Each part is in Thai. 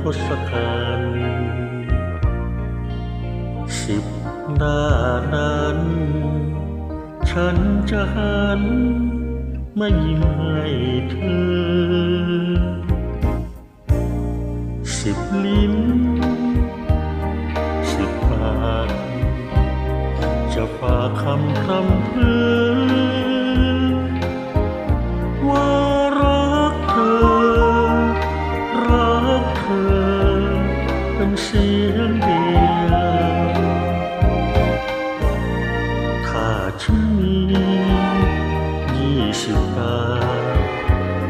ทศกัณฐ์สิบหน้านั้น ฉันจะหันมายิ้มให้เธอ สิบลิ้น สิบปาก จะฝากคำพรำเพื่อ ถ้าฉันมียี่สิบตา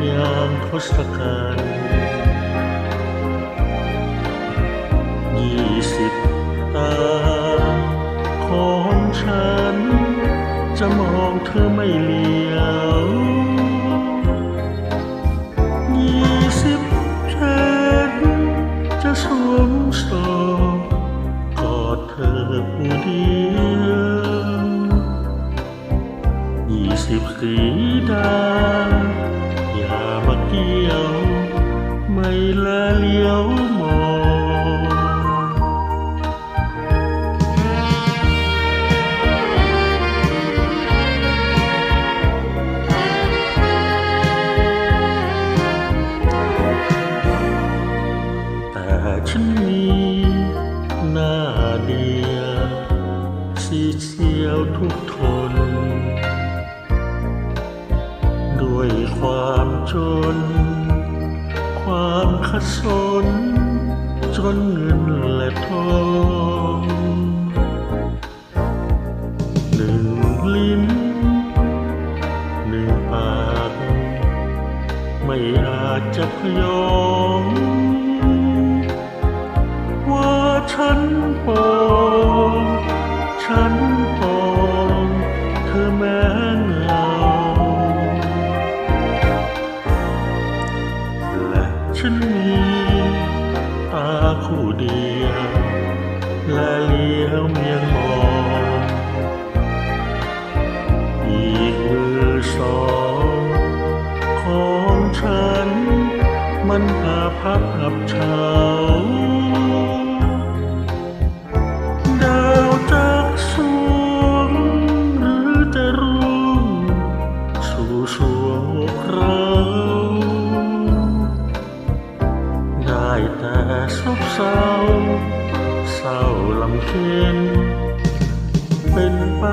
อย่างทศกัณฐ์ยี่สิบตาของฉัน จะมองเธอไม่เลี้ยวยี่สิบแขนจะสวมสองกอดเธอผู้เดียว สิบสีดา อย่ามาเกี่ยว ไม่ละเลี้ยวมองแต่ฉันมีหน้าเดียวสีเสียวทุกทน ด้วยความจน ความขัดสน จนเงินและทองหนึ่งลิ้น หนึ่งปาก ไม่อาจจะพยองว่าฉัน คู่เดียว และเลี้ยวเมียงมองอีกมือสองของฉัน มันอาพับอับเฉา ได้แต่ซบเศร้าเศร้าลำเค็นเป็นไป